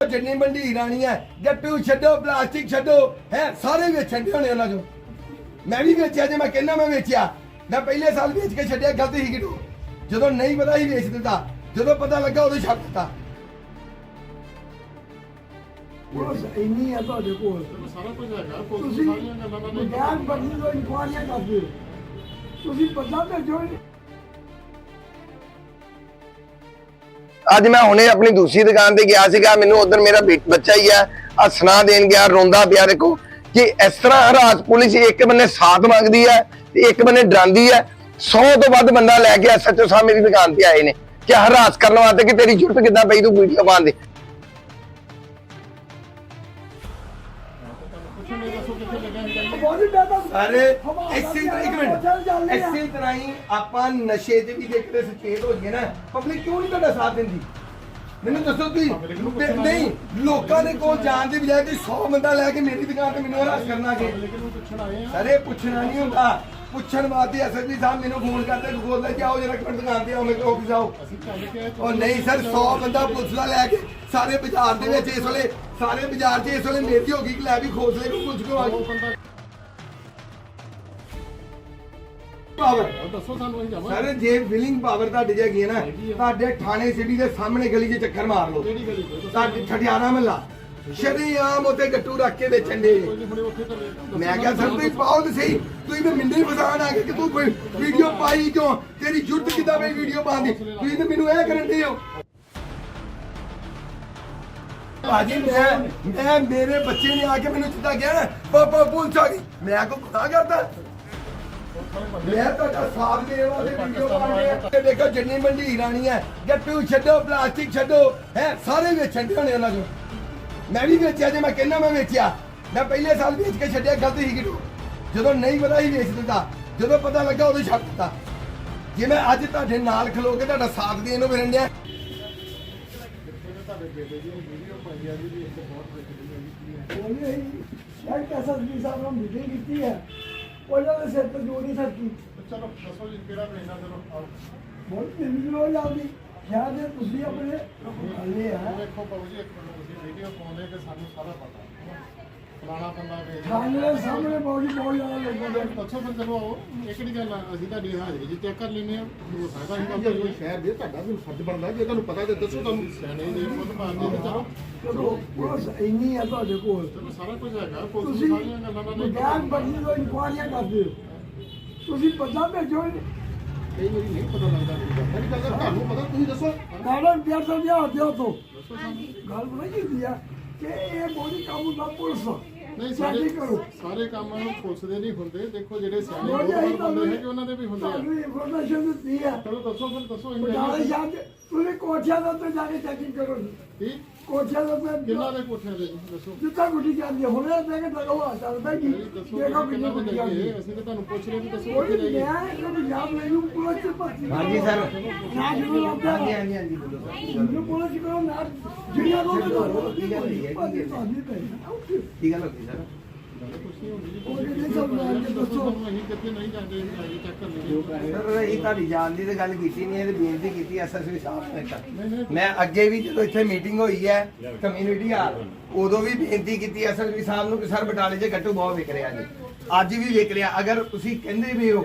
ਜਿੰਨੀ ਮੰਡੀ ਰਾਣੀ ਹੈ ਗੱਟੂ ਛੱਡੋ ਪਲਾਸਟਿਕ ਛੱਡੋ ਹੈ ਸਾਰੇ ਵੇਚਣ ਦੇ ਹੋਣੇ ਉਹਨਾਂ ਚੋਂ। ਮੈਂ ਵੀ ਵੇਚਿਆ ਜੇ ਮੈਂ ਕਹਿੰਦਾ ਮੈਂ ਵੇਚਿਆ। ਮੈਂ ਪਹਿਲੇ ਸਾਲ ਵੇਚ ਕੇ ਛੱਡਿਆ ਗਲਤ ਹੀ ਕਿਡੋ ਜਦੋਂ ਨਹੀਂ ਪਤਾ ਹੀ ਵੇਚ ਦਿੱਤਾ ਜਦੋਂ ਪਤਾ ਲੱਗਾ ਉਦੋਂ ਛੱਡ ਦਿੱਤਾ। ਬਸ ਇੰਨੀ ਹੈ ਤੁਹਾਡੇ ਕੋਲ। ਸਾਰਾ ਕੁਝ ਹੈਗਾ ਪੁਲਿਸ ਤੁਸੀਂ ਸਾਰੀਆਂ ਗੱਲਾਂ ਦਾ ਨਹੀਂ ਗਿਆਨ ਬਦਲੀ ਤੋਂ ਇਨਕੁਆਰੀਆਂ ਕਰਦੇ ਹੋ। ਤੁਸੀਂ ਪਤਾ ਭੇਜੋ ਅੱਜ ਮੈਂ ਹੁਣੇ ਆਪਣੀ ਦੂਸਰੀ ਦੁਕਾਨ ਤੇ ਗਿਆ ਸੀਗਾ, ਮੈਨੂੰ ਉਧਰ ਮੇਰਾ ਬੇ- ਬੱਚਾ ਹੀ ਆ ਹੱਸਣਾ ਦੇਣ ਗਿਆ, ਰੋਂਦਾ ਪਿਆ ਦੇਖੋ ਕਿ ਇਸ ਤਰ੍ਹਾਂ ਹਰਾਸ ਪੁਲਿਸ ਇੱਕ ਬੰਨੇ ਸਾਥ ਮੰਗਦੀ ਹੈ ਤੇ ਇੱਕ ਬੰਨੇ ਡਰਾਂਦੀ ਹੈ 100 ਤੋਂ ਵੱਧ ਬੰਦਾ ਲੈ ਕੇ ਐਸਐਚਓ ਸਾਹਿਬ ਮੇਰੀ ਦੁਕਾਨ ਤੇ ਆਏ ਨੇ ਕਿ ਹਰਾਸ ਕਰਨ ਵਾਸਤੇ ਕਿ ਤੇਰੀ ਜੁਰਤ ਕਿੱਦਾਂ ਪਈ ਤੂੰ ਵੀਡੀਓ ਪਾਉਣ ਸਾਰੇ ਐਸੀ ਤਰ੍ਹਾਂ ਇੱਕ ਮਿੰਟ। ਐਸੀ ਤਰ੍ਹਾਂ ਹੀ ਆਪਾਂ ਨਸ਼ੇ ਤੇ ਵੀ ਦੇਖਦੇ ਸੁਚੇਤ ਹੋ ਗਏ ਨਾ ਪਬਲਿਕ ਕਿਉਂ ਨਹੀਂ ਤੁਹਾਡਾ ਸਾਥ ਦਿੰਦੀ? ਮੈਨੂੰ ਦੱਸੋ ਤੁਸੀਂ ਤੇ ਨਹੀਂ ਲੋਕਾਂ ਦੇ ਕੋਲ ਜਾਣ ਦੀ ਬਜਾਏ ਤੁਸੀਂ 100 ਬੰਦਾ ਲੈ ਕੇ ਮੇਰੀ ਦੁਕਾਨ ਤੇ ਮੈਨੂੰ ਹਰਾਸ ਕਰਨਾ ਕਿ ਲੇਕਿਨ ਉਹ ਪੁੱਛਣ ਆਏ ਆ। ਸਾਰੇ ਪੁੱਛਣਾ ਨਹੀਂ ਹੁੰਦਾ। ਪੁੱਛਣ ਵਾਸਤੇ ਐਸਐਸਪੀ ਸਾਹਿਬ ਮੈਨੂੰ ਫੋਨ ਕਰਦੇ ਗੋਲ ਲੈ ਕੇ ਆਓ ਜਰਾ ਮਿੰਟ ਦੁਕਾਨ ਤੇ ਆਓ ਮੇਰੇ ਕੋਲ ਆਫਿਸ ਆਓ। ਅਸੀਂ ਚੱਲ ਕੇ ਉਹ ਨਹੀਂ ਸਰ 100 ਬੰਦਾ ਪੁਲਿਸ ਦਾ ਲੈ ਕੇ ਸਾਰੇ ਬਾਜ਼ਾਰ ਦੇ ਵਿੱਚ ਇਸ ਵੇਲੇ ਸਾਰੇ ਬਾਜ਼ਾਰ 'ਚ ਇਸ ਵੇਲੇ ਮੇਰੀ ਹੋ ਗਈ ਕਿ ਲੈ ਵੀ ਖੋਸਲੇ ਨੂੰ ਪੁਲਿਸ ਕੋ ਆ ਪਾਵਰ ਦੱਸੋ ਸਾਨੂੰ ਅਸੀਂ ਜਾਵਾਂਗੇ। ਸਰ ਜੇ ਵਿਲਿੰਗ ਪਾਵਰ ਤੁਹਾਡੀ ਜੇ ਹੈਗੀ ਹੈ ਨਾ ਤੁਹਾਡੇ ਥਾਣੇ ਸਿਟੀ ਦੇ ਸਾਹਮਣੇ ਗਲੀ 'ਚ ਚੱਕਰ ਮਾਰ ਲਓ। ਕਿਹੜੀ ਗਲੀ ਤੋਂ ਤੁਹਾਡੇ ਠਠਿਆਣਾ ਮਹੱਲਾ। ਸ਼ਰੀਆਮ ਉਤੇ ਗੱਟੂ ਰੱਖ ਕੇ ਵੇਚਣ ਦੇ। ਕੋਈ ਨਹੀਂ ਹੁਣੇ ਉੱਥੇ ਤਾਂ ਲੈ- ਮੈਂ ਕਿਹਾ ਸਰ ਤੁਸੀਂ ਪਾਓ ਤੇ ਸਹੀ। ਤੁਸੀਂ ਵੀ ਮਿੰਡੇ ਫਸਾਣ ਆ ਗਏ ਕਿ ਤੂੰ ਕੋਈ ਵੀਡੀਓ ਪਾਈ ਕਿਉਂ? ਤੇਰੀ ਜੁਰਤ ਕਿੱਦਾਂ ਪਈ ਵੀਡੀਓ ਪਾਉਣ ਦੀ? ਤੁਸੀਂ ਤੇ ਮੈਨੂੰ ਇਹ ਕਰਨ ਦੇ ਹੋ। ਭਾਜੀ ਮੈਂ ਮੈਂ ਮੇਰੇ ਬੱਚੇ ਨੇ ਆ ਕੇ ਮੈਨੂੰ ਜਿੱਦਾਂ ਗਿਆ। ਨਾ ਪਾਪਾ ਪੁਲਿਸ ਆ ਗਈ। ਮੈਂ ਕੋ ਗੁਨਾਹ ਕਰਦਾ? ਮੈਂ ਤੁਹਾਡਾ ਸਾਥ ਦੇਣ ਵਾਸਤੇ ਵੀਡੀਓ ਪਾਉਂਦੇ ਦੇਖੋ ਜਿੰਨੀ ਮੰਡੀ ਰਾਣੀ ਹੈ ਗੱਟੂ ਛੱਡੋ, ਪਲਾਸਟਿਕ ਛੱਡੋ, ਹੈ, ਸਾਰੇ ਵੇਚਣ ਦੇ ਹੋਣੇ ਉਹਨਾਂ ਚੋਂ ਮੈਂ ਵੀ ਵੇਚਿਆ ਜੇ ਮੈਂ ਕਹਿੰਦਾ ਮੈਂ ਵੇਚਿਆ। ਮੈਂ ਪਹਿਲੇ ਸਾਲ ਵੇਚ ਕੇ ਛੱਡਿਆ, ਗਲਤ ਹੀ ਕਿਡੋ ਜਦੋਂ ਨਹੀਂ ਪਤਾ ਹੀ ਵੇਚ ਦਿੱਤਾ, ਜਦੋਂ ਪਤਾ ਲੱਗਾ ਉਦੋਂ ਛੱਡ ਦਿੱਤਾ। ਜੇ ਮੈਂ ਅੱਜ ਤੁਹਾਡੇ ਨਾਲ ਖਲੋ ਕੇ ਤੁਹਾਡਾ ਸਾਥ ਦੇਣ ਨੂੰ ਫਿਰਨ ਡਿਆ ਤੁਹਾਡੇ ਬੇਟੇ ਦੀ ਵੀਡੀਓ ਪਾਈ ਆ ਜੀ ਵੀ ਬਹੁਤ ਵਿਕਦੀ ਹੈ ਹੈ ਬੋਲੀ ਹੈ ਸ਼ਾਇਦ ਐਸਐਸਪੀ ਸਾਹਿਬ ਨਾਲ ਮੀਟਿੰਗ ਕੀਤੀ ਹੈ। ਉਹਨਾਂ ਦੇ ਸਿਰ ਤੇ ਜੋੜੀ ਸਰਕੀ ਚਲੋ ਦੱਸੋ ਜੀ ਕਿਹੜਾ ਪੈਂਦਾ ਚਲੋ ਆਓ? ਬਹੁਤ ਨਾਲ ਜਾਂਦੀ ਸ਼ਾਇਦ ਇਹ ਤੁਸੀਂ ਆਪਣੇ ਹੱਲੇ ਆ। ਦੇਖੋ ਬਾਬੂ ਜੀ ਇੱਕ ਮਿੰਟ ਤੁਸੀਂ ਵੀਡੀਓ ਪਾਉਂਦੇ ਕਿ ਸਾਨੂੰ ਸਾਰਾ ਪਤਾ। ਫਲਾਣਾ ਬੰਦਾ ਵੇਚ ਥਾਣੇ ਦੇ ਸਾਹਮਣੇ ਬਹੁਤ ਬਹੁਤ ਜ਼ਿਆਦਾ ਲੋਕਾਂ ਦੇ ਦੱਸੋ ਫਿਰ ਚਲੋ ਆਓ ਇਹ ਕਿਹੜੀ ਗੱਲ ਆ ਅਸੀਂ ਤੁਹਾਡੀ ਹਾਜ਼ਰੀ ਜੀ ਚੈੱਕ ਕਰ ਲੈਨੇ ਆ ਹੋ ਸਕਦਾ ਅਸੀਂ ਕੰਮ ਕਰੀਏ ਸ਼ਹਿਰ ਦੇ ਤੁਹਾਡਾ ਵੀ ਫਰਜ਼ ਬਣਦਾ ਜੇ ਤੁਹਾਨੂੰ ਪਤਾ ਤੇ ਦੱਸੋ ਤੁਹਾਨੂੰ। ਸਿਆਣੇ ਜੀ ਖੁਦ ਮਾਰਦੇ ਤੇ ਚਲੋ। ਚਲੋ ਬਸ ਇੰਨੀ ਹੈ ਤੁਹਾਡੇ ਕੋਲ। ਚਲੋ ਸਾਰਾ ਕੁਝ ਹੈਗਾ ਪੁਲਿਸ ਤੁਸੀਂ ਸਾਰੀਆਂ ਗੱਲਾਂ ਦਾ ਨਹੀਂ ਗਿਆਨ ਬਦਲੀ ਤੋਂ ਇਨਕੁਆਰੀਆਂ ਕਰਦੇ ਹੋ। ਤੁਸੀਂ ਪਤਾ ਭੇਜੋ ਕਈ ਵਾਰੀ ਨਹੀਂ ਪਤਾ ਲੱਗਦਾ ਤੁਹਾਨੂੰ ਪਤਾ ਤੁਸੀਂ ਦੱਸੋ। ਮੈਡਮ ਪਿਆਰ ਤੋਂ ਲਿਆ ਦਿਓ ਤੋਂ ਗੱਲ ਬਣਾ ਕੀ ਆ। ਕਿ ਇਹ ਬੋਡੀ ਕਾਬੂ ਦਾ ਪੁਲਿਸ ਨਹੀਂ ਸਾਰੇ ਕਰੋ। ਸਾਰੇ ਕੰਮ ਨੂੰ ਪੁਲਿਸ ਦੇ ਨਹੀਂ ਹੁੰਦੇ। ਦੇਖੋ ਜਿਹੜੇ ਸਿਆਣੇ ਲੋਕ ਬੰਦੇ ਹੈਗੇ ਉਹਨਾਂ ਦੇ ਵੀ ਹੁੰਦੇ ਆ। ਤੁਹਾਨੂੰ ਇਨਫੋਰਮੇਸ਼ਨ ਦਿੱਤੀ ਹੈ ਚਲੋ ਦੱਸੋ ਫਿਰ ਦੱਸੋ ਅਸੀਂ ਬਟਾਲੇ ਜਾਈਏ। ਜਾ ਕੇ ਤੁਸੀਂ ਕੋਠਿਆਂ ਦੇ ਉੱਤੇ ਜਾ ਕੇ ਚੈਕਿੰਗ ਕਰੋ ਕੀ ਕੋਠਿਆਂ ਦੇ ਉੱਤੇ ਕਿੰਨਾ ਦੇ ਕੋਠਿਆਂ ਦੇ ਜੀ? ਦੱਸੋ। ਜਿੱਦਾਂ ਗੁੱਡੀ ਜਾਂਦੀ ਹੈ ਹੁਣੇ ਤੇ ਕਿ ਲਗਵਾ ਚੱਲਦਾ ਕੀ ਨਹੀਂ, ਦੱਸੋ ਦੇਖੋ ਕਿੰਨਾ ਕਿੰਨੀ ਦੇ ਗੁੱਡੀ ਜਾਂਦੀ ਹੈ ਅਸੀਂ ਤਾਂ ਤੁਹਾਨੂੰ ਪੁੱਛ ਰਹੇ ਵੀ ਦੱਸੋ ਕੋਈ ਕਿੱਥੇ ਨਹੀਂ ਜਾਈਏ ਮੈਂ ਇਹਨੂੰ ਯਾਦ ਮੈਨੂੰ ਪੁਲਿਸ ਚ ਭਰਤੀ ਹਾਂਜੀ ਸਰ। ਨਾ ਜਿਹਨੂੰ ਲੱਗਦਾ ਹਾਂਜੀ ਹਾਂਜੀ ਹਾਂਜੀ ਬੋਲੋ ਸਰ। ਮੈਨੂੰ ਪੁਲਿਸ ਕਰੋ ਨਾ ਜਿਹੜੀਆਂ ਲੋਕ ਤੋਂ ਕੀ ਗੱਲ ਹੋਈ ਹੈ? ਕੀ ਗੱਲ ਹੋਈ? ਦੱਸੋ ਕੀ ਗੱਲ ਹੋ ਗਈ ਸਰ। ਸਰ ਇਹ ਤੁਹਾਡੀ ਜਾਣ ਦੀ ਤਾਂ ਗੱਲ ਕੀਤੀ ਨਹੀਂ ਇਹ ਤੇ ਬੇਨਤੀ ਕੀਤੀ ਐਸਐਸਪੀ ਸਾਹਿਬ ਨੇ ਮੈਂ ਅੱਗੇ ਵੀ ਜਦੋਂ ਇੱਥੇ ਮੀਟਿੰਗ ਹੋਈ ਹੈ ਕਮਿਊਨਿਟੀ ਹਾਲ ਉਦੋਂ ਵੀ ਬੇਨਤੀ ਕੀਤੀ ਐਸਐਸਪੀ ਸਾਹਿਬ ਨੂੰ ਕਿ ਸਰ ਬਟਾਲੇ 'ਚ ਗੱਟੂ ਬਹੁਤ ਵਿਕ ਰਿਹਾ ਜੀ। ਅੱਜ ਵੀ ਵਿਕ ਰਿਹਾ। ਅਗਰ ਤੁਸੀਂ ਕਹਿੰਦੇ ਵੀ ਹੋ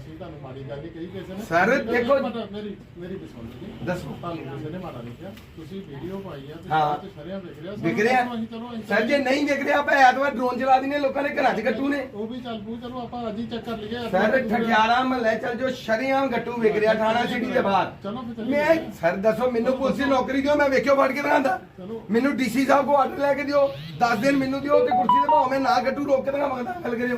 ਮਾੜੀ ਗੱਲ ਨਹੀਂ ਕਹੀ ਕਿਸੇ ਨੇ। ਸਰ, ਮੇਰੀ- ਦੇਖੋ- ਮੇਰੀ ਮੇਰੀ ਵੀ ਸੁਣ ਲਓ ਜੀ ਦੱਸੋ। ਤੁਹਾਨੂੰ ਕਿਸੇ ਨੇ ਮਾੜਾ ਨਹੀਂ ਕਿਹਾ ਤੁਸੀਂ ਵੀਡੀਓ ਪਾਈ ਆ ਤੇ ਹਾਂ। ਸਾਰੇ ਸ਼ਰਿਆਂ ਵਿਕ ਰਿਹਾ ਵਿਕ ਰਿਹਾ। ਅਸੀਂ ਚਲੋ ਅਸੀਂ ਸਰ ਜੇ ਨਹੀਂ ਵਿਕ ਰਿਹਾ ਆਪਾਂ ਐਤਵਾਰ ਡਰੋਨ ਚਲਾ ਦਿੰਦੇ ਲੋਕਾਂ ਦੇ ਘਰਾਂ 'ਚ ਗੱਟੂ ਨੇ। ਉਹ ਵੀ ਚੱਲ ਪੂ ਚਲੋ ਆਪਾਂ ਅੱਜ ਹੀ ਚੈੱਕ ਕਰ ਲਈਏ ਸਰ ਠਠਿਆਰਾ ਮਹੱਲੇ ਚੱਲ ਜੋ ਸ਼ਰੀਆਮ ਗੱਟੂ ਵਿਕ ਰਿਹਾ ਥਾਣਾ ਸਿਟੀ ਦੇ ਬਾਹਰ। ਚਲੋ ਫਿਰ ਚੱਲੀਏ। ਮੈਂ ਸਰ ਦੱਸੋ ਮੈਨੂੰ ਪੁਲਿਸ ਦੀ ਨੌਕਰੀ ਦਿਓ ਮੈਂ ਵੇਖਿਓ ਫੜ ਕੇ ਦਿਖਾਉਂਦਾ ਚਲੋ। ਮੈਨੂੰ ਡੀਸੀ ਸਾਹਿਬ ਕੋ ਆਰਡਰ ਲੈ ਕੇ ਦਿਓ 10 ਦਿਨ ਮੈਨੂੰ ਦਿਓ ਤੇ ਕੁਰਸੀ ਤੇ ਭਾਵੇਂ ਮੈਂ ਨਾ ਗੱਟੂ ਰੋਕ ਕੇ ਦਿਖਾ ਮੰਗਦਾ ਗੱਲ ਕਰਿਓ।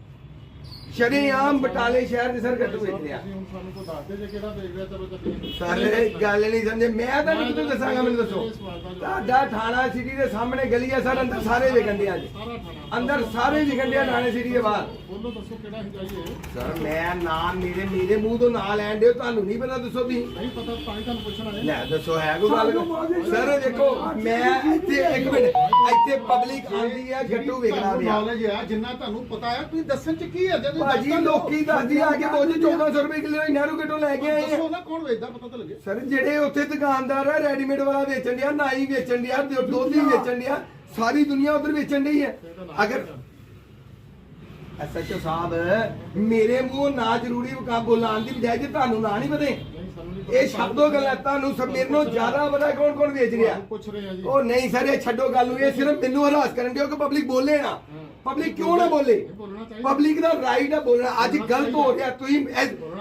ਸ਼ਰੇਆਮ ਬਟਾਲੇ ਸ਼ਹਿਰ ਦੇ ਸਰ ਗੱਟੂ ਵੇਚਦੇ ਆ। ਤੁਸੀਂ ਹੁਣ ਸਾਨੂੰ ਕੋਈ ਦੱਸ ਦੇ ਜੇ ਕਿਹੜਾ ਦੇਖ ਰਿਹਾ ਚਲੋ ਚੱਲੀਏ ਸਾਰੇ ਗੱਲ ਨਹੀਂ ਸਮਝੇ। ਮੈਂ ਤੁਹਾਨੂੰ ਕਿਦੋਂ ਦੱਸਾਂਗਾ ਮੈਨੂੰ ਦੱਸੋ। ਤੁਹਾਡਾ ਥਾਣਾ ਸਿਟੀ ਦੇ ਸਾਹਮਣੇ ਗਲੀ ਹੈ ਸਰ ਅੰਦਰ ਸਾਰੇ ਵਿਕੰਦੇ ਆ ਜੀ ਅੰਦਰ ਸਾਰੇ ਵਿਕੰਦੇ ਆ ਥਾਣੇ ਸਿਟੀ ਦੇ ਬਾਹਰ। ਬੋਲੋ ਦੱਸੋ ਕਿਹੜਾ ਹੀ ਜਾਈਏ ਸਰ ਮੈਂ ਨਾਮ ਮੇਰੇ ਮੇਰੇ ਮੂੰਹ ਤੋਂ ਨਾਂ ਲੈਣ ਦਿਓ ਤੁਹਾਨੂੰ ਨਹੀਂ ਪਤਾ ਦੱਸੋ ਵੀ ਨਹੀਂ ਪਤਾ ਤਾਂ ਹੀ ਤੁਹਾਨੂੰ ਪੁੱਛਣਾ ਹੈ। ਲੈ ਦੱਸੋ ਹੈ ਕੋਈ ਗੱਲ? ਸਰ ਦੇਖੋ ਮੈਂ ਇੱਥੇ ਇੱਕ ਮਿੰਟ ਇੱਥੇ ਪਬਲਿਕ ਆਂਦੀ ਹੈ ਗੱਟੂ ਵਿਕਣਾ ਪਿਆ ਨੌਲੇਜ ਆ ਜਿੰਨਾ ਤੁਹਾਨੂੰ ਪਤਾ ਹੈ ਤੁਸੀਂ ਦੱਸਣ ਚ ਕੀ ਹੈ? ਜੇ ਤੁਸੀਂ ਭਾਜੀ। ਲੋਕੀ ਦੱਸਦੀ ਆ ਕੇ ਬੋਝ 1400 ਰੁਪਏ ਕਿਲੋ ਨਹਿਰੂ ਗੱਟੂ ਲੈ ਕੇ ਆਏ ਆ। ਦੱਸੋ ਨਾ ਕੌਣ ਵੇਚਦਾ ਪਤਾ ਤਾਂ ਲੱਗੇ। ਸਰ ਜਿਹੜੇ ਉੱਥੇ ਦੁਕਾਨਦਾਰ ਆ ਰੈਡੀਮੇਡ ਵਾਲਾ ਵੇਚਣ ਡਿਆ ਨਾਈ ਵੇਚਣ ਡਿਆ ਦੁ- ਦੁੱਧ ਹੀ ਵੇਚਣ ਡਿਆ ਸਾਰੀ ਦੁਨੀਆ ਉਧਰ ਵੇਚਣ ਡਈ ਹੈ ਅਗਰ ਐਸਐਚਓ ਸਾਹਿਬ ਮੇਰੇ ਮੂੰਹ ਨਾ ਜ਼ਰੂਰੀ ਵਕਾ ਬੋਲਾਉਣ ਦੀ ਬਜਾਏ ਜੇ ਤੁਹਾਨੂੰ ਨਾ ਨਹੀਂ ਪਤੇ ਇਹ ਸ਼ਬਦੋ ਗੱਲਾਂ ਤੁਹਾਨੂੰ ਸਭ ਮੇਰੇ ਨਾਲੋਂ ਜ਼ਿਆਦਾ ਪਤਾ ਕੌਣ ਕੌਣ ਵੇਚ ਰਿਹਾ। ਪੁੱਛ ਰਹੇ ਆ ਜੀ। ਉਹ ਨਹੀਂ ਸਰ ਇਹ ਛੱਡੋ ਗੱਲ ਨੂੰ ਇਹ ਸਿਰਫ ਮੈਨੂੰ ਹਰਾਸ ਕਰਨ ਦਿਓ ਕਿ ਪਬਲਿਕ ਬੋਲੇ ਨਾ। ਪਬਲਿਕ ਕਿਉਂ ਨਾ ਬੋਲੇ। ਪਬਲਿਕ ਦਾ ਰਾਈਟ ਹੈ ਬੋਲਣਾ। ਅੱਜ ਗਲਤ ਹੋ ਰਿਹਾ ਤੁਸੀਂ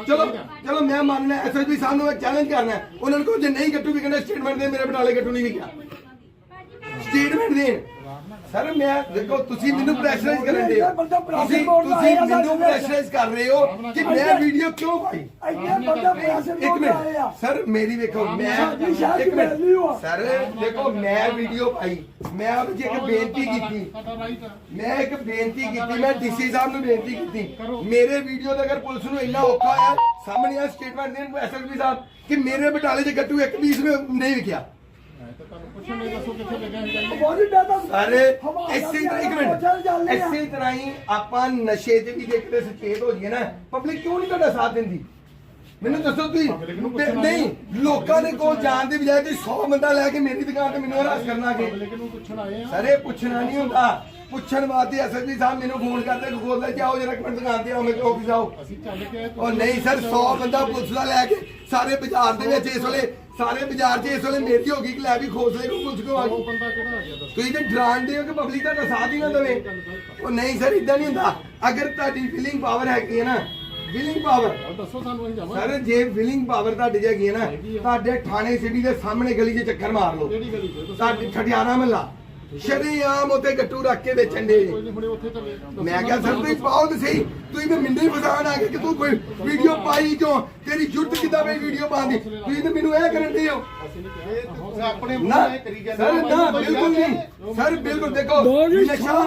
ਚਲੋ ਚਲੋ ਮੈਂ ਮੰਨਣਾ ਐਸਐਸਪੀ ਸਾਹਿਬ ਨੂੰ ਚੈਲੰਜ ਕਰਨਾ। ਹੈ। ਉਹਨਾਂ ਨੂੰ ਕਹੋ ਜੇ ਨਹੀਂ ਗੱਟੂ ਵਿਕਣਾ ਸਟੇਟਮੈਂਟ ਦੇ ਮੇਰੇ ਬਟਾਲੇ ਗੱਟੂ ਨਹੀਂ ਵਿਕਿਆ ਸਟੇਟਮੈਂਟ ਦੇਣ। ਸਰ ਮੈਂ ਦੇਖੋ ਤੁਸੀਂ ਮੈਨੂੰ ਪ੍ਰੈਸ਼ਰਾਈਜ਼ ਕਰਨ ਦੇ ਹੋ ਤੁਸੀਂ ਤੁਸੀਂ ਮੈਨੂੰ ਪ੍ਰੈਸ਼ਰਾਈਜ਼ ਕਰ ਰਹੇ ਹੋ ਕਿ ਮੈਂ ਵੀਡੀਓ ਕਿਉਂ ਪਾਈ ਇੱਕ ਮਿੰਟ ਸਰ ਮੇਰੀ ਵੇਖੋ ਮੈਂ ਇੱਕ ਮਿੰਟ। ਸਰ ਦੇਖੋ ਮੈਂ ਵੀਡੀਓ ਪਾਈ ਮੈਂ ਆਪ ਜੀ ਇੱਕ ਬੇਨਤੀ ਕੀਤੀ ਮੈਂ ਇੱਕ ਬੇਨਤੀ ਕੀਤੀ ਮੈਂ ਡੀਸੀ ਸਾਹਿਬ ਨੂੰ ਬੇਨਤੀ ਕੀਤੀ ਮੇਰੇ ਵੀਡੀਓ ਦਾ ਅਗਰ ਪੁਲਿਸ ਨੂੰ ਇੰਨਾ ਔਖਾ ਆ ਸਾਹਮਣੇ ਆ ਸਟੇਟਮੈਂਟ ਦੇਣ ਐਸਐਸਪੀ ਸਾਹਿਬ ਕਿ ਮੇਰੇ ਬਟਾਲੇ 'ਚ ਗੱਟੂ ਇੱਕ ਪੀਸ ਨਹੀਂ ਵਿਕਿਆ ਸਾਰੇ ਇਸੇ ਤਰ੍ਹਾਂ ਇੱਕ ਮਿੰਟ। ਇਸੇ ਤਰ੍ਹਾਂ ਹੀ ਆਪਾਂ ਨਸ਼ੇ 'ਚ ਵੀ ਜੇ ਕਿਤੇ ਸੁਚੇਤ ਹੋ ਜਾਈਏ ਨਾ ਪਬਲਿਕ ਕਿਉਂ ਨਹੀਂ ਤੁਹਾਡਾ ਸਾਥ ਦਿੰਦੀ? ਮੈਨੂੰ ਦੱਸੋ ਤੁਸੀਂ। ਤੇ ਨਹੀਂ ਲੋਕਾਂ ਦੇ ਕੋਲ ਜਾਣ ਦੀ ਬਜਾਏ ਤੁਸੀਂ 100 ਬੰਦਾ ਲੈ ਕੇ ਮੇਰੀ ਦੁਕਾਨ ਤੇ ਮੈਨੂੰ ਹਰਾਸ ਕਰਨਾ ਕਿ ਪਬਲਿਕ ਨੂੰ ਪੁੱਛਣ ਆਏ ਆ। ਸਰ ਇਹ ਪੁੱਛਣਾ ਨਹੀਂ ਹੁੰਦਾ। ਪੁੱਛਣ ਵਾਸਤੇ ਐਸਐਸਪੀ ਸਾਹਿਬ ਮੈਨੂੰ ਫੋਨ ਕਰਦੇ ਗੋਲ ਜਾਓ ਜਰਾ ਮਿੰਟ ਦੁਕਾਨ ਤੇ ਆਓ ਮੇਰੇ ਆਫਿਸ ਆਓ ਅਸੀਂ ਚੱਲ ਕੇ ਆਏ ਉਹ ਨਹੀਂ ਸਰ 100 ਬੰਦਾ ਪੁਲਿਸ ਦਾ ਲੈ ਕੇ ਸਾਰੇ ਬਾਜ਼ਾਰ ਦੇ ਵਿੱਚ ਇਸ ਵੇਲੇ ਸਾਰੇ ਬਾਜ਼ਾਰ 'ਚ ਇਸ ਵੇਲੇ ਮੇਰੀ ਹੋ ਗਈ ਕਿ ਲੈ ਵੀ ਖੋਸਲੇ ਨੂੰ ਪੁਲਿਸ ਕੋ ਆ ਗਈ। ਬੰਦਾ ਕਿਹੜਾ ਆ ਗਿਆ ਦੱਸੋ। ਤੁਸੀਂ ਤੇ ਡਰਾਉਂਦੇ ਹੋ ਕਿ ਪਬਲਿਕ ਦਾ ਸਾਥ ਹੀ ਨਾ ਦੇਵੇ। ਉਹ ਨਹੀਂ ਸਰ ਇਦਾਂ ਨਹੀਂ ਹੁੰਦਾ। ਅਗਰ ਤੁਹਾਡੀ ਫੀਲਿੰਗ ਪਾਵਰ ਹੈਗੀ ਹੈ ਨਾ ਫੀਲਿੰਗ ਪਾਵਰ ਦੱਸੋ ਸਾਨੂੰ ਅਸੀਂ ਜਾਵਾਂਗੇ। ਸਰ ਜੇ ਫੀਲਿੰਗ ਪਾਵਰ ਤੁਹਾਡੀ ਚ ਹੈਗੀ ਹੈ ਨਾ ਤੁਹਾਡੇ ਥਾਣੇ ਸਿਟੀ ਦੇ ਸਾਹਮਣੇ ਗਲੀ 'ਚ ਚੱਕਰ ਮਾਰ ਲਓ। ਕਿਹੜੀ ਗਲੀ ਚ? ਤੁਹਾਡੇ ਠਠਿਆਰਾ ਮਹੱਲਾ। ਸ਼ਰੀਆਮ ਉਤੇ ਗੱਟੂ ਰੱਖ ਕੇ ਵੇਚਣ ਦੇ ਮੈਂ ਕਿਹਾ ਸਰ ਤੁਸੀਂ ਪਾਓ ਤੇ ਸਹੀ। ਤੁਸੀਂ ਤੇ ਮਿੰਡੇ ਫਸਾਣ ਆ ਗਏ ਕਿ ਤੂੰ ਕੋਈ ਵੀਡੀਓ ਪਾਈ ਕਿਉਂ? ਤੇਰੀ ਜੁੱਟ ਕਿੱਦਾਂ ਬਈ ਵੀਡੀਓ ਪਾਉਂਦੀ ਤੁਸੀਂ ਤੇ ਮੈਨੂੰ ਇਹ ਕਰਨ ਦੇ ਹੋ। ਆਪਣੇ ਨਾ ਸਰ ਹੋ। ਨਾ ਬਿਲਕੁਲ ਨਹੀਂ। ਸਰ ਬਿਲਕੁਲ ਦੇਖੋ ਨਸ਼ਾ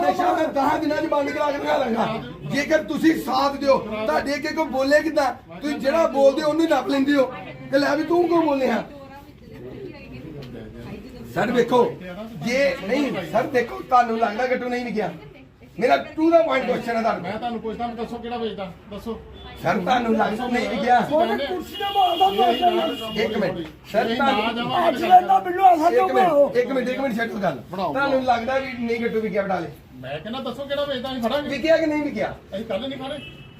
ਨਸ਼ਾ ਮੈਂ 10 ਦਿਨਾਂ 'ਚ ਬੰਦ ਕਰਾ ਕੇ ਦਿਖਾ ਦਾਂਗਾ ਜੇਕਰ ਤੁਸੀਂ ਸਾਥ ਦਿਓ ਤੁਹਾਡੇ ਅੱਗੇ ਕੋਈ ਬੋਲੇ ਕਿਦਾਂ? ਤੁਸੀਂ ਜਿਹੜਾ ਬੋਲਦੇ ਹੋ ਉਹਨੂੰ ਨੱਪ ਲੈਂਦੇ ਹੋ। ਤੇ ਲੈ ਵੀ ਤੂੰ ਕਿਉਂ ਬੋਲੇ ਆ? ਸਰ ਦੇਖੋ ਜੇ ਨਹੀਂ ਸਰ ਦੇਖੋ ਤੁਹਾਨੂੰ ਲੱਗਦਾ ਗੱਟੂ ਨਹੀਂ ਵਿਕਿਆ? ਮੇਰਾ ਟੂ ਦਾ ਪੁਆਇੰਟ ਕੁਐਸਚਨ ਹੈ ਤੁਹਾਨੂੰ। ਮੈਂ ਤੁਹਾਨੂੰ ਪੁੱਛਦਾ ਮੈਂ ਦੱਸੋ ਕਿਹੜਾ ਵੇਚਦਾ? ਦੱਸੋ। ਸਰ ਤੁਹਾਨੂੰ ਲੱਗਦਾ ਨਹੀਂ ਵਿਕਿਆ? ਉਹਨੇ ਕੁਰਸੀ ਤੇ ਮਾਰਦਾ ਮਾਰਦਾ ਇੱਕ ਮਿੰਟ। ਸਰ ਤੁਹਾਨੂੰ ਮੈਨੂੰ ਆਸਾ ਇੱਕ ਤੋਂ ਬਣਾਓ ਮਿੰਟ ਇੱਕ ਮਿੰਟ ਇੱਕ ਮਿੰਟ ਛੱਡੋ ਗੱਲ। ਤੁਹਾਨੂੰ ਲੱਗਦਾ ਵੀ ਨਹੀਂ ਗੱਟੂ ਵਿਕਿਆ ਬਟਾਲੇ ਮੈਂ ਕਹਿੰਦਾ ਦੱਸੋ ਕਿਹੜਾ ਵੇਚਦਾ ਅਸੀਂ ਫੜਾਂਗੇ। ਵਿਕਿਆ ਕਿ ਨਹੀਂ ਵਿਕਿਆ? ਅਸੀਂ ਕੱਲ ਨਹੀਂ ਫੜੇ।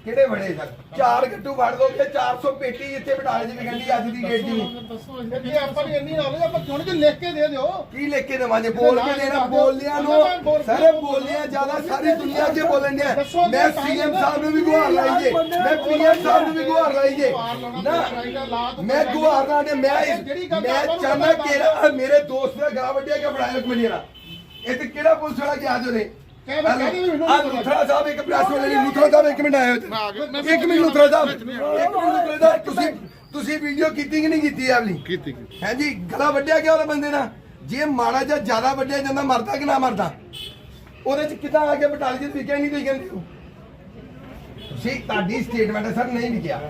ਕਿਹੜੇ ਬੜੇ ਸਰ? ਚਾਰ ਗੱਟੂ ਫੜ ਦੋਗੇ 400 ਪੇਟੀ ਇੱਥੇ ਬਟਾਲੇ ਦੀ ਵਿਕਣਦੀ ਅੱਜ ਦੀ। ਡੇਟ ਦੀ ਜੇ ਆਪਾਂ ਨੂੰ ਇੰਨੀ ਨੌਲੇਜ ਆਪਾਂ ਕਿਉਂ ਨਹੀਂ ਲਿਖ ਕੇ ਦੇ ਦਿਓ? ਕੀ ਲਿਖ ਕੇ ਦੇਵਾਂਗੇ? ਬੋਲ ਕੇ ਦੇਣਾ ਬੋਲਿਆਂ ਨੂੰ। ਸਾਰੇ ਬੋਲਿਆਂ ਜ਼ਿਆਦਾ ਸਾਰੀ ਦੁਨੀਆ 'ਚ ਬੋਲਣ ਡਿਆ। ਮੈਂ ਸੀਐਮ ਸਾਹਿਬ ਨੂੰ ਵੀ ਗੁਹਾਰ ਲਾਈ ਜੇ। ਮੈਂ ਪੀਐਮ ਸਾਹਿਬ ਨੂੰ ਵੀ ਗੁਹਾਰ ਲਾਈ ਜੇ। ਨਾ ਮੈਂ ਗੁਹਾਰ ਦੇ ਮੈਂ ਮੈਂ ਚਾਹੁੰਦਾ ਕਿ ਮੇਰੇ ਦੋਸਤ ਦਾ ਗਾਹ ਵੱਡਿਆ ਕਿ ਮਿੰਟ ਜਰਾ ਇਹ ਤੇ ਕਿਹੜਾ ਪੁਲਿਸ ਵਾਲਾ ਗਿਆ ਜੋਰੇ ਕਹਿ ਮੈਂ ਕਹਿ ਦਿੰਦਾ ਮੈਨੂੰ ਆ ਲੁਥਰਾ ਸਾਹਿਬ ਇੱਕ ਪ੍ਰੈਸ ਵਾਲੇ ਨੇ ਲੁਥਰਾ ਸਾਹਿਬ ਇੱਕ ਮਿੰਟ ਆਏ ਹੋ ਇੱਕ ਮਿੰਟ ਲੁਥਰਾ ਸਾਹਿਬ। ਇੱਕ ਮਿੰਟ ਲੁਥਰਾ ਸਾਹਿਬ ਤੁਸੀਂ ਤੁਸੀਂ ਵੀਡੀਓ ਕੀਤੀ ਕਿ ਨਹੀਂ ਕੀਤੀ ਆਵਲੀ ਕੀਤੀ ਹੈ ਜੀ ਗਲਾ ਵੱਢਿਆ ਗਿਆ ਉਹਦੇ ਬੰਦੇ ਨਾਲ? ਜੇ ਮਾੜਾ ਜਿਹਾ ਜ਼ਿਆਦਾ ਵੱਢਿਆ ਜਾਂਦਾ ਮਰਦਾ ਕਿ ਨਾ ਮਰਦਾ? ਉਹਦੇ ਚ ਕਿਦਾਂ ਆ ਕੇ ਬਟਾਲੀ ਚ ਵਿਕਿਆ ਨਹੀਂ ਤੁਸੀਂ ਕਹਿੰਦੇ ਹੋ? ਤੁਸੀਂ ਤੁਹਾਡੀ ਸਟੇਟਮੈਂਟ ਹੈ ਸਰ ਨਹੀਂ ਵਿਕਿਆ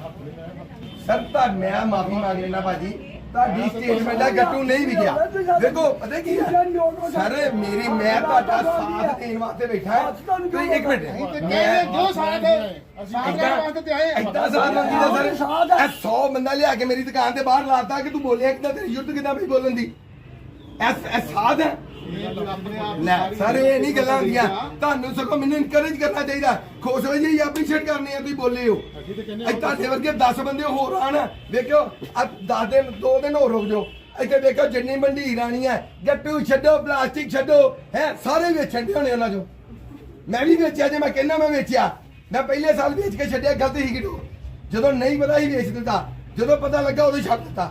ਸਰ ਤਾਂ ਮੈਂ ਮਾਫੀ ਮੰਗ ਲੈਣਾ ਭਾਜੀ। ਤੁਹਾਡੀ ਸਟੇਟਮੈਂਟ ਹੈ ਗੱਟੂ ਨਹੀਂ ਵਿਕਿਆ। ਦੇਖੋ ਪਤਾ ਕੀ ਹੈ ਸਰ ਮੇਰੀ ਮੈਂ ਤੁਹਾਡਾ ਸਾਥ ਦੇਣ ਵਾਸਤੇ ਬੈਠਾ ਹਾਂ। ਤੁਸੀਂ ਇੱਕ ਮਿੰਟ। ਤੇ ਮੈਂ ਕਹਿੰਦੇ ਜੋ ਸਾਥ ਸਾਥ ਦੇਣ ਵਾਸਤੇ ਤੇ ਆਏ ਏਦਾਂ ਸਾਥ ਮੰਗੀ ਦਾ ਸਰ? ਇਹ 100 ਬੰਦਾ ਲਿਆ ਕੇ ਮੇਰੀ ਦੁਕਾਨ ਤੇ ਬਾਹਰ ਲਾਤਾ ਕਿ ਤੂੰ ਬੋਲਿਆ ਕਿਦਾਂ ਤੇਰੀ ਯੁੱਧ ਕਿਦਾਂ ਵੀ ਬੋਲਣ ਦੀ? ਐਸ ਐਸ ਸਾਧ ਹੈ। ਲੈ ਸਾਰੇ ਇਹ ਨਹੀਂ ਗੱਲਾਂ ਹੁੰਦੀਆਂ। ਤੁਹਾਨੂੰ ਸਗੋਂ ਮੈਨੂੰ ਇਨਕਰੇਜ ਕਰਨਾ ਚਾਹੀਦਾ। ਖੁਸ਼ ਹੋ ਜੀ ਐਪਰੀਸ਼ੀਏਟ ਕਰਨੀ ਆ ਤੁਸੀਂ ਬੋਲੇ ਹੋ ਅਸੀਂ ਤੇ ਕਹਿੰਦੇ ਅੱਜ ਤੁਹਾਡੇ ਵਰਗੇ 10 ਬੰਦੇ ਹੋਰ ਆਣ। ਵੇਖਿਓ ਆ 10 ਦਿਨ 2 ਦਿਨ ਹੋਰ ਰੁਕ ਜਾਓ। ਇੱਥੇ ਵੇਖੋ ਜਿੰਨੀ ਮੰਡੀ ਰਾਣੀ ਹੈ ਗੱਟੂ ਛੱਡੋ ਪਲਾਸਟਿਕ ਛੱਡੋ ਹੈ ਸਾਰੇ ਵੇਚਣ ਦੇ ਹੋਣੇ ਉਹਨਾਂ ਚੋਂ। ਮੈਂ ਵੀ ਵੇਚਿਆ ਜੇ ਮੈਂ ਕਹਿੰਦਾ ਮੈਂ ਵੇਚਿਆ। ਮੈਂ ਪਹਿਲੇ ਸਾਲ ਵੇਚ ਕੇ ਛੱਡਿਆ ਗਲਤ ਹੀ ਕਿਡੋ ਜਦੋਂ ਨਹੀਂ ਪਤਾ ਹੀ ਵੇਚ ਦਿੱਤਾ ਜਦੋਂ ਪਤਾ ਲੱਗਾ ਉਦੋਂ ਛੱਡ ਦਿੱਤਾ।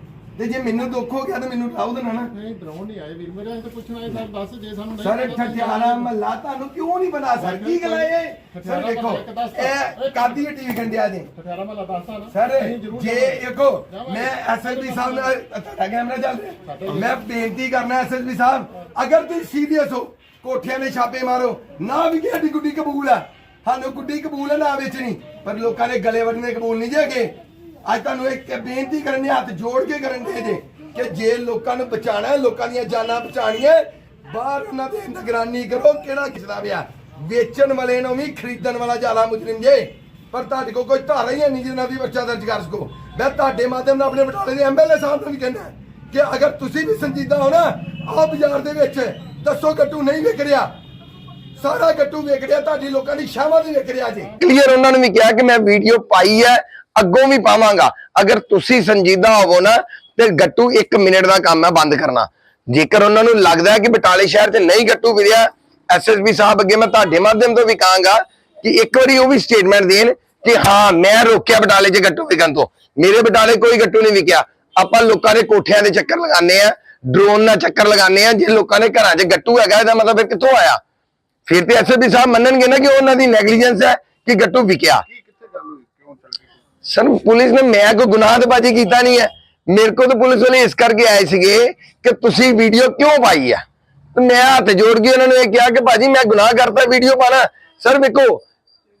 ਤੇ ਜੇ ਮੈਨੂੰ ਦੁੱਖ ਹੋ ਗਿਆ ਤਾਂ ਮੈਨੂੰ ਲਾਉ ਦੇਣਾ ਨਾ ਨਹੀਂ ਡਰਾਉਣ ਨਹੀਂ ਆਏ ਵੀਰ। ਮੇਰੇ ਤਾਂ ਪੁੱਛਣ ਆਏ ਸਰ ਦੱਸ ਜੇ ਸਾਨੂੰ ਨਹੀਂ ਸਰ ਪਤਾ ਤਾਂ ਠਠਿਆਰਾ ਮਹੱਲਾ ਤੁਹਾਨੂੰ ਕਿਉਂ ਨਹੀਂ ਬਣਾ ਸਰ ਕੀ ਗੱਲ ਹੈ ਇਹ? ਸਰ ਦੇਖੋ ਇਹ ਕਾਦੀ ਟੀਵੀ ਕੰਡਿਆ ਦੇ ਠਠਿਆਰਾ ਮਹੱਲਾ ਦੱਸਦਾ ਨਾ ਸਰ ਅਸੀਂ ਜ਼ਰੂਰ ਜੇ ਜਾਵਾਂਗੇ। ਦੇਖੋ ਮੈਂ ਐਸਐਸਪੀ ਸਾਹਿਬ ਨਾਲ ਤੁਹਾਡਾ ਕੈਮਰਾ ਚੱਲ ਰਿਹਾ। ਮੈਂ ਬੇਨਤੀ ਕਰਨਾ ਐਸਐਸਪੀ ਸਾਹਿਬ ਅਗਰ ਤੁਸੀਂ ਸੀਰੀਅਸ ਹੋ ਕੋਠਿਆਂ ਦੇ ਛਾਪੇ ਮਾਰੋ ਨਾ ਵੀ ਸਾਡੀ ਗੁੱਡੀ ਕਬੂਲ ਆ। ਸਾਨੂੰ ਗੁੱਡੀ ਕਬੂਲ ਹੈ ਨਾ ਵੇਚਣੀ। ਪਰ ਲੋਕਾਂ ਦੇ ਗਲੇ ਵੱਢਣੇ ਕਬੂਲ ਨਹੀਂ ਜੇਗੇ ਅੱਜ ਤੁਹਾਨੂੰ ਇੱਕ ਬੇਨਤੀ ਕਰਨ ਦੇ ਹੱਥ ਜੋੜ ਕੇ ਕਰਨ ਦੇ ਜੇ, ਕਿ ਜੇ ਲੋਕਾਂ ਨੂੰ ਬਚਾਣਾ ਲੋਕਾਂ ਦੀਆਂ ਜਾਨਾਂ ਬਚਾਣੀਆਂ ਬਾਹਰ ਉਹਨਾਂ ਦੇ ਨਿਗਰਾਨੀ ਕਰੋ ਕਿਹੜਾ ਕਿਸਦਾ ਪਿਆ ਵੇਚਣ ਵਾਲੇ ਨੂੰ ਵੀ, ਖਰੀਦਣ ਵਾਲਾ ਜ਼ਿਆਦਾ ਮੁਜਰਮ ਜੇ। ਪਰ ਤੁਹਾਡੇ ਕੋਲ ਕੋਈ ਧਾਰਾ ਹੀ ਨਹੀਂ ਜਿਹਨਾਂ ਦੀ ਬੱਚਾ ਦਰਜ ਕਰ ਸਕੋ। ਮੈਂ ਤੁਹਾਡੇ ਮਾਧਿਅਮ ਨਾਲ ਆਪਣੇ ਬਟਾਲੇ ਦੇ ਐਮਐਲਏ ਸਾਹਿਬ ਨੂੰ ਵੀ ਕਹਿੰਦਾ ਕਿ ਅਗਰ ਤੁਸੀਂ ਵੀ ਸੰਜੀਦਾ ਹੋ ਨਾ, ਆਹ ਬਾਜ਼ਾਰ ਦੇ ਵਿੱਚ ਦੱਸੋ ਗੱਟੂ ਨਹੀਂ ਵਿਕ ਰਿਹਾ। ਸਾਰਾ ਗੱਟੂ ਵਿਕ ਰਿਹਾ, ਤੁਹਾਡੀ ਲੋਕਾਂ ਦੀ ਸ਼ਾਮਾਂ ਦੀ ਵਿਕ ਰਿਹਾ ਜੀ। ਕਲੀਅਰ ਉਹਨਾਂ ਨੂੰ ਵੀ ਕਿਹਾ ਕਿ ਮੈਂ ਵੀਡੀਓ ਪਾਈ ਹੈ ਅੱਗੋਂ ਵੀ ਪਾਵਾਂਗਾ। ਅਗਰ ਤੁਸੀਂ ਸੰਜੀਦਾ ਹੋਵੋ ਨਾ, ਤੇ ਗੱਟੂ 1 ਮਿੰਟ ਦਾ ਕੰਮ ਹੈ ਬੰਦ ਕਰਨਾ। ਜੇਕਰ ਉਹਨਾਂ ਨੂੰ ਲੱਗਦਾ ਹੈ ਕਿ ਬਟਾਲੇ ਸ਼ਹਿਰ 'ਚ ਨਹੀਂ ਗੱਟੂ ਵਿਰਿਆ ਐਸਐਸਪੀ ਸਾਹਿਬ ਅੱਗੇ ਮੈਂ ਤੁਹਾਡੇ ਮਾਧਿਅਮ ਤੋਂ ਵੀ ਕਹਾਂਗਾ ਕਿ ਇੱਕ ਵਾਰੀ ਉਹ ਵੀ ਸਟੇਟਮੈਂਟ ਦੇਣ ਕਿ ਹਾਂ, ਮੈਂ ਰੋਕਿਆ ਬਟਾਲੇ 'ਚ ਗੱਟੂ ਵਿਕਣ ਤੋਂ। ਮੇਰੇ ਬਟਾਲੇ ਕੋਈ ਗੱਟੂ ਨਹੀਂ ਵਿਕਿਆ। ਆਪਾਂ ਲੋਕਾਂ ਦੇ ਕੋਠਿਆਂ ਦੇ ਚੱਕਰ ਲਗਾਉਂਦੇ ਆ ਡਰੋਨ ਨਾਲ ਚੱਕਰ ਲਗਾਉਂਦੇ ਆ ਜੇ ਲੋਕਾਂ ਦੇ ਘਰਾਂ 'ਚ ਗੱਟੂ ਹੈਗਾ, ਇਹਦਾ ਮਤਲਬ ਫਿਰ ਕਿੱਥੋਂ ਆਇਆ? ਫਿਰ ਤੇ ਐਸਐਸਪੀ ਸਾਹਿਬ ਮੰਨਣਗੇ ਨਾ ਕਿ ਉਹਨਾਂ ਦੀ ਨੈਗਲੀਜੈਂਸ ਹੈ ਕਿ ਗੱਟੂ ਵਿਕਿਆ। ਸਰ, ਪੁਲਿਸ ਨੇ ਮੈਂ ਕੋਈ ਗੁਨਾਹ ਤੇ ਬਾਜੀ ਕੀਤਾ ਨਹੀਂ ਹੈ। ਮੇਰੇ ਕੋਲ ਤਾਂ ਪੁਲਿਸ ਵਾਲੇ ਇਸ ਕਰਕੇ ਆਏ ਸੀਗੇ ਕਿ ਤੁਸੀਂ ਵੀਡੀਓ ਕਿਉਂ ਪਾਈ ਹੈ ਤੇ ਮੈਂ ਹੱਥ ਜੋੜ ਕੇ ਉਹਨਾਂ ਨੂੰ ਇਹ ਕਿਹਾ ਕਿ ਭਾਜੀ ਮੈਂ ਗੁਨਾਹ ਕਰਤਾ, ਵੀਡੀਓ ਪਾਣਾ। ਸਰ, ਵੇਖੋ,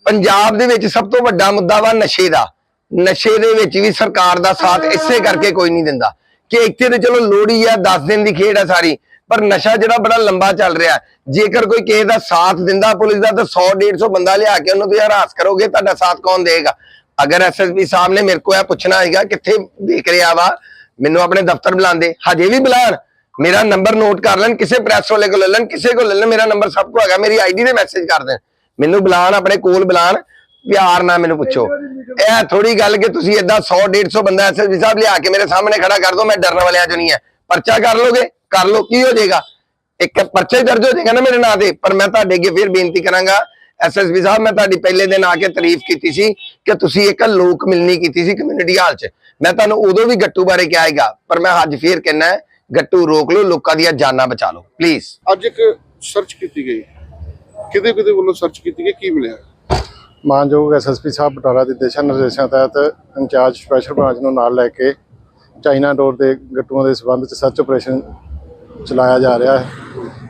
ਪੰਜਾਬ ਦੇ ਵਿੱਚ ਸਭ ਤੋਂ ਵੱਡਾ ਮੁੱਦਾ ਵਾ ਨਸ਼ੇ ਦਾ। ਨਸ਼ੇ ਦੇ ਵਿੱਚ ਵੀ ਸਰਕਾਰ ਦਾ ਸਾਥ ਇਸੇ ਕਰਕੇ ਕੋਈ ਨਹੀਂ ਦਿੰਦਾ। ਕਿ ਇੱਥੇ ਤੇ ਚਲੋ ਲੋੜੀ ਆ 10 ਦਿਨ ਦੀ ਖੇਡ ਆ ਸਾਰੀ, ਪਰ ਨਸ਼ਾ ਜਿਹੜਾ ਬੜਾ ਲੰਬਾ ਚੱਲ ਰਿਹਾ। ਜੇਕਰ ਕੋਈ ਕਿਸੇ ਦਾ ਸਾਥ ਦਿੰਦਾ ਪੁਲਿਸ ਦਾ, ਤਾਂ 100 150 ਬੰਦਾ ਲਿਆ ਕੇ ਉਹਨੂੰ ਤੁਸੀਂ ਹਰਾਸ ਕਰੋਗੇ, ਤੁਹਾਡਾ ਸਾਥ ਕੌਣ ਦੇਗਾ ਅਗਰ ਐਸਐਸਪੀ ਸਾਹਿਬ ਨੇ ਮੇਰੇ ਕੋਲ ਇਹ ਪੁੱਛਣਾ ਹੈਗਾ ਕਿੱਥੇ ਦੇਖ ਰਿਹਾ ਵਾ, ਮੈਨੂੰ ਆਪਣੇ ਦਫ਼ਤਰ ਬੁਲਾਉਂਦੇ। ਹਜੇ ਵੀ ਬੁਲਾਣ ਮੇਰਾ ਨੰਬਰ ਨੋਟ ਕਰ ਲੈਣ, ਕਿਸੇ ਪ੍ਰੈਸ ਵਾਲੇ ਕੋਲ ਲੈ ਲੈਣ, ਕਿਸੇ ਕੋਲ ਲੈ ਲੈਣ, ਮੇਰਾ ਨੰਬਰ ਸਭ ਕੋਲ ਹੈਗਾ, ਮੇਰੀ ਆਈਡੀ ਤੇ ਮੈਸੇਜ ਕਰ ਦੇਣ। ਮੈਨੂੰ ਬੁਲਾਣ ਆਪਣੇ ਕੋਲ ਬੁਲਾਣ ਪਿਆਰ ਨਾਲ ਮੈਨੂੰ ਪੁੱਛੋ। ਇਹ ਥੋੜੀ ਗੱਲ ਕਿ ਤੁਸੀਂ ਏਦਾਂ 100 150 ਬੰਦਾ ਐਸਐਸਪੀ ਸਾਹਿਬ ਲਿਆ ਕੇ ਮੇਰੇ ਸਾਹਮਣੇ ਖੜਾ ਕਰ ਦੋ, ਮੈਂ ਡਰਨ ਵਾਲਿਆਂ ਚ ਨਹੀਂ ਹੈ। ਪਰਚਾ ਕਰ ਲੋਗੇ? ਕਰ ਲੋ ਕੀ ਹੋ ਜਾਏਗਾ? ਇੱਕ ਪਰਚਾ ਹੀ ਦਰਜ ਹੋ ਜਾਏਗਾ ਨਾ ਮੇਰੇ ਨਾਂ ਤੇ, ਪਰ ਮੈਂ ਤੁਹਾਡੇ ਅੱਗੇ ਫਿਰ ਬੇਨਤੀ ਕਰਾਂਗਾ ਐਸਐਸਪੀ ਸਾਹਿਬ ਮੈਂ ਤੁਹਾਡੀ ਪਹਿਲੇ ਦਿਨ ਆ ਕੇ ਤਾਰੀਫ ਕੀਤੀ ਸੀ ਕਿ ਤੁਸੀਂ ਇੱਕ ਲੋਕ ਮਿਲਣੀ ਕੀਤੀ ਸੀ ਕਮਿਊਨਿਟੀ ਹਾਲ 'ਚ। ਮੈਂ ਤੁਹਾਨੂੰ ਉਦੋਂ ਵੀ ਗੱਟੂ ਬਾਰੇ ਕਿਹਾ ਹੈਗਾ ਪਰ ਮੈਂ ਅੱਜ ਫੇਰ ਕਹਿਣਾ ਹੈ, ਗੱਟੂ ਰੋਕ ਲਓ ਲੋਕਾਂ ਦੀਆਂ ਜਾਨਾਂ ਬਚਾ ਲਓ ਪਲੀਜ਼ ਅੱਜ ਇੱਕ ਸਰਚ ਕੀਤੀ ਗਈ। ਕਿਤੇ ਕਿਤੇ ਵੱਲੋਂ ਸਰਚ ਕੀਤੀ ਗਈ? ਕੀ ਮਿਲਿਆ? ਮਾਨਯੋਗ ਐਸਐਸਪੀ ਸਾਹਿਬ ਬਟਾਲਾ ਦੇ ਦਿਸ਼ਾ ਨਿਰਦੇਸ਼ਾਂ ਤਹਿਤ ਇੰਚਾਰਜ ਸਪੈਸ਼ਲ ਬ੍ਰਾਂਚ ਨੂੰ ਨਾਲ ਲੈ ਕੇ ਚਾਈਨਾ ਡੋਰ ਦੇ ਗੱਟੂਆਂ ਦੇ ਸਬੰਧ ਚ ਸਰਚ ਆਪਰੇਸ਼ਨ ਚਲਾਇਆ ਜਾ ਰਿਹਾ ਹੈ।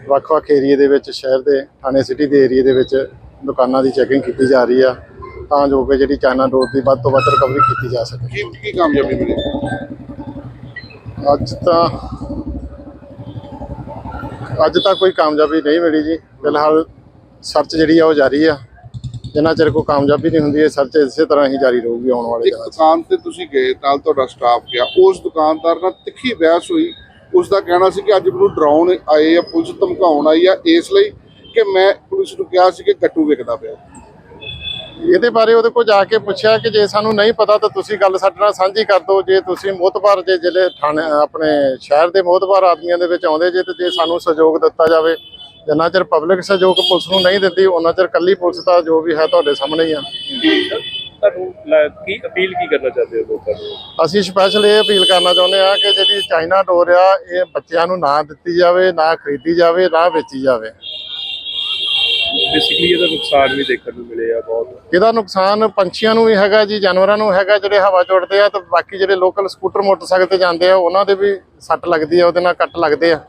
ਵੱਖ-ਵੱਖ ਏਰੀਏ ਦੇ ਵਿੱਚ ਸ਼ਹਿਰ ਦੇ ਥਾਣੇ ਸਿਟੀ ਦੇ ਏਰੀਏ ਦੇ ਵਿੱਚ ਦੁਕਾਨਾਂ ਦੀ ਚੈਕਿੰਗ ਕੀਤੀ ਜਾ ਰਹੀ ਆ ਤਾਂ ਜੋ ਕਿ ਜਿਹੜੀ ਚਾਈਨਾ ਡੋਰ ਦੀ ਵੱਧ ਤੋਂ ਵੱਧ ਰਿਕਵਰੀ ਕੀਤੀ ਜਾ ਸਕੇ। ਕੀ ਕੀ ਕਾਮਯਾਬੀ ਮਿਲੀ ਅੱਜ ਤਾਂ ਅੱਜ ਤਾਂ ਕੋਈ ਕਾਮਯਾਬੀ ਨਹੀਂ ਮਿਲੀ ਜੀ। ਫਿਲਹਾਲ ਸਰਚ ਜਿਹੜੀ ਆ ਉਹ ਜਾਰੀ ਆ। ਜਿੰਨਾ ਚਿਰ ਕੋਈ ਕਾਮਯਾਬੀ ਨਹੀਂ ਹੁੰਦੀ ਇਹ ਸਰਚ ਇਸੇ ਤਰ੍ਹਾਂ ਹੀ ਜਾਰੀ ਰਹੂਗੀ ਆਉਣ ਵਾਲੇ ਦਿਨਾਂ 'ਚ। ਦੁਕਾਨ ਤੇ ਤੁਸੀਂ ਗਏ ਨਾਲ ਤੁਹਾਡਾ ਸਟਾਫ ਗਿਆ। ਉਸ ਦੁਕਾਨਦਾਰ ਨਾਲ ਤਿੱਖੀ ਬਹਿਸ ਹੋਈ। ਉਸ ਦਾ ਕਹਿਣਾ ਸੀ ਕਿ ਅੱਜ ਮੈਨੂੰ ਡਰਾਉਣ ਆਏ ਆ ਪੁਲਿਸ ਧਮਕਾਉਣ ਆਈ ਆ ਇਸ ਲਈ ਕਿ ਮੈਂ ਪੁਲਿਸ ਨੂੰ ਕਿਹਾ ਸੀ ਕਿ ਗੱਟੂ ਵਿਕਦਾ ਪਿਆ। ਇਹਦੇ ਬਾਰੇ ਉਹਦੇ ਕੋਲ ਜਾ ਕੇ ਪੁੱਛਿਆ ਕਿ ਜੇ ਸਾਨੂੰ ਨਹੀਂ ਪਤਾ ਤਾਂ ਤੁਸੀਂ ਗੱਲ ਸਾਡੇ ਨਾਲ ਸਾਂਝੀ ਕਰ ਦਿਓ। ਜੇ ਤੁਸੀਂ ਮੋਤਬਾਰ ਜੇ ਜ਼ਿਲ੍ਹੇ ਥਾਣੇ ਆਪਣੇ ਸ਼ਹਿਰ ਦੇ ਮੋਤਬਾਰ ਆਦਮੀਆਂ ਦੇ ਵਿੱਚ ਆਉਂਦੇ ਜੇ ਤੇ ਜੇ ਸਾਨੂੰ ਸਹਿਯੋਗ ਦਿੱਤਾ ਜਾਵੇ ਜਿੰਨਾ ਚਿਰ ਪਬਲਿਕ ਸਹਿਯੋਗ ਪੁਲਿਸ ਨੂੰ ਨਹੀਂ ਦਿੰਦੀ ਉਹਨਾਂ ਚਿਰ ਕੱਲੀ ਪੁਲਿਸ ਦਾ ਜੋ ਵੀ ਹੈ ਤੁਹਾਡੇ ਸਾਹਮਣੇ ਹੀ ਆ। ਤੁਹਾਨੂੰ ਲ- ਕੀ ਅਪੀਲ ਕੀ ਕਰਨਾ ਚਾਹਦੇ ਹੋ ਲੋਕਾਂ ਨੂੰ? ਅਸੀਂ ਸਪੈਸ਼ਲ ਇਹ ਅਪੀਲ ਕਰਨਾ ਚਾਹੁੰਦੇ ਆ ਕਿ ਜਿਹੜੀ ਚਾਈਨਾ ਡੋਰ ਆ ਇਹ ਬੱਚਿਆਂ ਨੂੰ ਨਾ ਦਿੱਤੀ ਜਾਵੇ ਨਾ ਖਰੀਦੀ ਜਾਵੇ ਨਾ ਵੇਚੀ ਜਾਵੇ। ਬੇਸਿਕਲੀ ਇਹਦਾ ਨੁਕਸਾਨ ਵੀ ਦੇਖਣ ਨੂੰ ਮਿਲੇ ਆ ਬਹੁਤ। ਇਹਦਾ ਨੁਕਸਾਨ ਪੰਛੀਆਂ ਨੂੰ ਵੀ ਹੈਗਾ ਜੀ, ਜਾਨਵਰਾਂ ਨੂੰ ਹੈਗਾ, ਜਿਹੜੇ ਹਵਾ 'ਚ ਆ ਤੇ ਬਾਕੀ ਜਿਹੜੇ ਲੋਕਲ ਸਕੂਟਰ ਮੋਟਰਸਾਈਕਲ ਤੇ ਜਾਂਦੇ ਆ, ਉਹਨਾਂ ਦੇ ਵੀ ਸੱਟ ਲੱਗਦੀ ਆ, ਉਹਦੇ ਨਾਲ ਕੱਟ ਲੱਗਦੇ ਆ।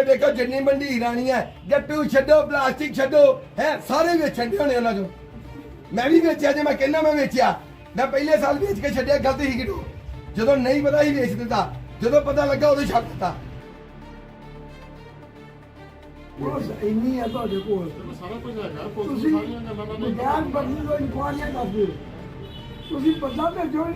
ਇਹ ਦੇਖੋ ਜਿੰਨੀ ਮੰਡੀ ਰਾਣੀ ਹੈ। ਗੱਟੂ ਛੱਡੋ ਪਲਾਸਟਿਕ ਛੱਡੋ। ਹੈ ਸਾਰੇ ਵੇਚਣ ਦੇ ਹੋਣੇ ਉਹਨਾਂ ਚੋਂ। ਮੈਂ ਵੀ ਵੇਚਿਆ ਜੇ ਮੈਂ ਕਹਿੰਦਾ ਮੈਂ ਵੇਚਿਆ। ਮੈਂ ਪਹਿਲੇ ਸਾਲ ਵੇਚ ਕੇ ਛੱਡਿਆ ਗਲਤ ਹੀ ਕਿਡੋ। ਜਦੋਂ ਨਹੀਂ ਪਤਾ ਹੀ ਵੇਚ ਦਿੰਦਾ ਜਦੋਂ ਪਤਾ ਲੱਗਾ ਉਦੋਂ ਛੱਡ ਦਿੱਤਾ। ਬਸ ਇੰਨੀ ਹੈ ਤੁਹਾਡੇ ਕੋਲ। ਸਾਰਾ ਕੁਝ ਹੈਗਾ ਤੁਸੀਂ ਬਦਲੀ ਕਰਦੇ ਹੋ। ਤੁਸੀਂ ਪਤਾ ਭੇਜੋ।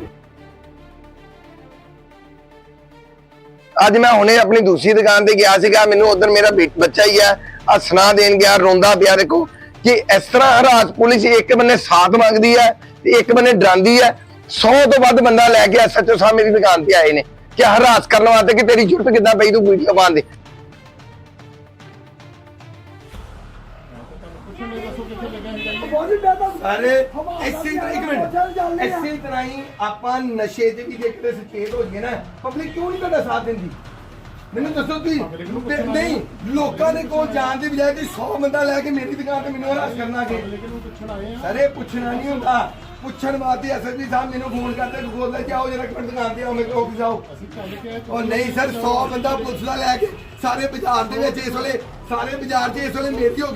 ਅੱਜ ਮੈਂ ਹੁਣੇ ਆਪਣੀ ਦੂਸਰੀ ਦੁਕਾਨ ਤੇ ਗਿਆ ਸੀਗਾ, ਮੈਨੂੰ ਉਧਰ ਮੇਰਾ ਬੇ- ਬੱਚਾ ਹੀ ਆ ਆ ਸੁਣਾ ਦੇਣ ਗਿਆ, ਰੋਂਦਾ ਪਿਆ ਦੇਖੋ ਕਿ ਇਸ ਤਰ੍ਹਾਂ ਹਰਾਸ ਪੁਲਿਸ ਇੱਕ ਬੰਨੇ ਸਾਥ ਮੰਗਦੀ ਹੈ ਤੇ ਇੱਕ ਬੰਨੇ ਡਰਾਂਦੀ ਹੈ 100 ਤੋਂ ਵੱਧ ਬੰਦਾ ਲੈ ਕੇ ਐਸਐਚਓ ਸਾਹਿਬ ਮੇਰੀ ਦੁਕਾਨ ਤੇ ਆਏ ਨੇ ਕਿ ਹਰਾਸ ਕਰਨ ਵਾਸਤੇ ਕਿ ਤੇਰੀ ਜੁਰਤ ਕਿੱਦਾਂ ਪਈ ਤੂੰ ਵੀਡੀਓ ਪਾਉਣ ਦੀ? ਅਰੇ ਐਸੀ ਤਰ੍ਹਾਂ ਇੱਕ ਮਿੰਟ ਐਸੀ ਤਰ੍ਹਾਂ ਹੀ ਆਪਾਂ ਨਸ਼ੇ ਤੇ ਵੀ ਦੇਖਦੇ ਸੁਚੇਤ ਹੋ ਗਏ ਨਾ ਪਬਲਿਕ ਕਿਉਂ ਨਹੀਂ ਤੁਹਾਡਾ ਸਾਥ ਦਿੰਦੀ? ਮੈਨੂੰ ਦੱਸੋ ਤੁਸੀਂ ਨਹੀਂ ਲੋਕਾਂ ਦੇ ਕੋਲ ਜਾਣ ਦੀ ਬਜਾਏ ਤੁਸੀਂ 100 ਬੰਦਾ ਲੈ ਕੇ ਮੇਰੀ ਦੁਕਾਨ ਤੇ ਮੈਨੂੰ ਹਰਾਸ ਕਰਨਾ ਕਿ। ਅਰੇ ਪੁੱਛਣਾ ਨਹੀਂ ਹੁੰਦਾ। ਪੁੱਛਣ ਵਾਸਤੇ ਐਸਐਸਪੀ ਸਾਹਿਬ ਮੈਨੂੰ ਫੋਨ ਕਰਦੇ ਗੋਲ ਜਾਓ ਜਰਾ ਇੱਕ ਮਿੰਟ ਦੁਕਾਨ ਤੇ ਆਓ ਮੇਰੇ ਕੋਲ ਜਾਓ ਉਹ ਨਹੀਂ ਸਰ 100 ਬੰਦਾ ਪੁਲਿਸ ਦਾ ਲੈ ਕੇ ਸਾਰੇ ਬਾਜ਼ਾਰ ਦੇ ਵਿੱਚ ਇਸ ਵੇਲੇ ਸਾਰੇ ਬਾਜ਼ਾਰ 'ਚ ਇਸ ਵੇਲੇ ਮੇਰੀ ਹੋ